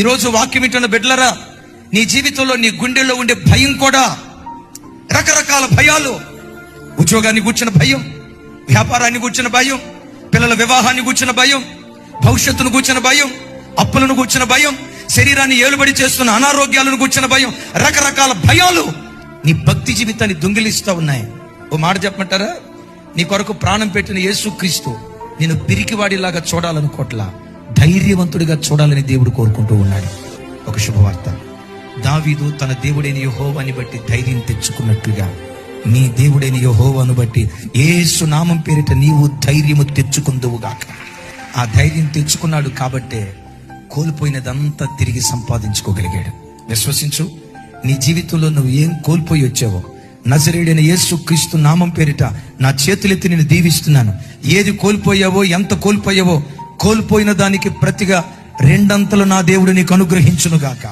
ఈరోజు వాక్యం ఇంటున్న బిడ్డలరా నీ జీవితంలో నీ గుండెల్లో ఉండే భయం కూడా రకరకాల భయాలు ఉద్యోగాన్ని కూర్చున్న భయం వ్యాపారాన్ని కూర్చున్న భయం పిల్లల వివాహాన్ని కూర్చున్న భయం భవిష్యత్తును కూర్చున్న భయం అప్పులను కూర్చున్న భయం శరీరాన్ని ఏలుబడి చేస్తున్న అనారోగ్యాలను కూర్చున్న భయం రకరకాల భయాలు నీ భక్తి జీవితాన్ని దొంగిలిస్తూ ఉన్నాయి. ఓ మాట చెప్పమంటారా? నీ కొరకు ప్రాణం పెట్టిన యేసుక్రీస్తు నేను పిరికివాడిలాగా చూడాలనుకోట్లా. ధైర్యవంతుడిగా చూడాలని దేవుడు కోరుకుంటూ ఉన్నాడు. ఒక శుభవార్త. దావీదు తన దేవుడైన యహోవాని బట్టి ధైర్యం తెచ్చుకున్నట్లుగా నీ దేవుడైన యహోవాను బట్టి ఏసు నామం పేరిట నీవు ధైర్యము తెచ్చుకుందువుగాక. ఆ ధైర్యం తెచ్చుకున్నాడు కాబట్టే కోల్పోయినదంతా తిరిగి సంపాదించుకోగలిగాడు. విశ్వసించు నీ జీవితంలో నువ్వు ఏం కోల్పోయి వచ్చావో. నజరేడైన యేసు క్రీస్తు నామం పేరిట నా చేతులెత్తి నేను దీవిస్తున్నాను. ఏది కోల్పోయావో ఎంత కోల్పోయావో కోల్పోయిన దానికి ప్రతిగా రెండంతలు నా దేవుడు నీకు అనుగ్రహించునుగాక.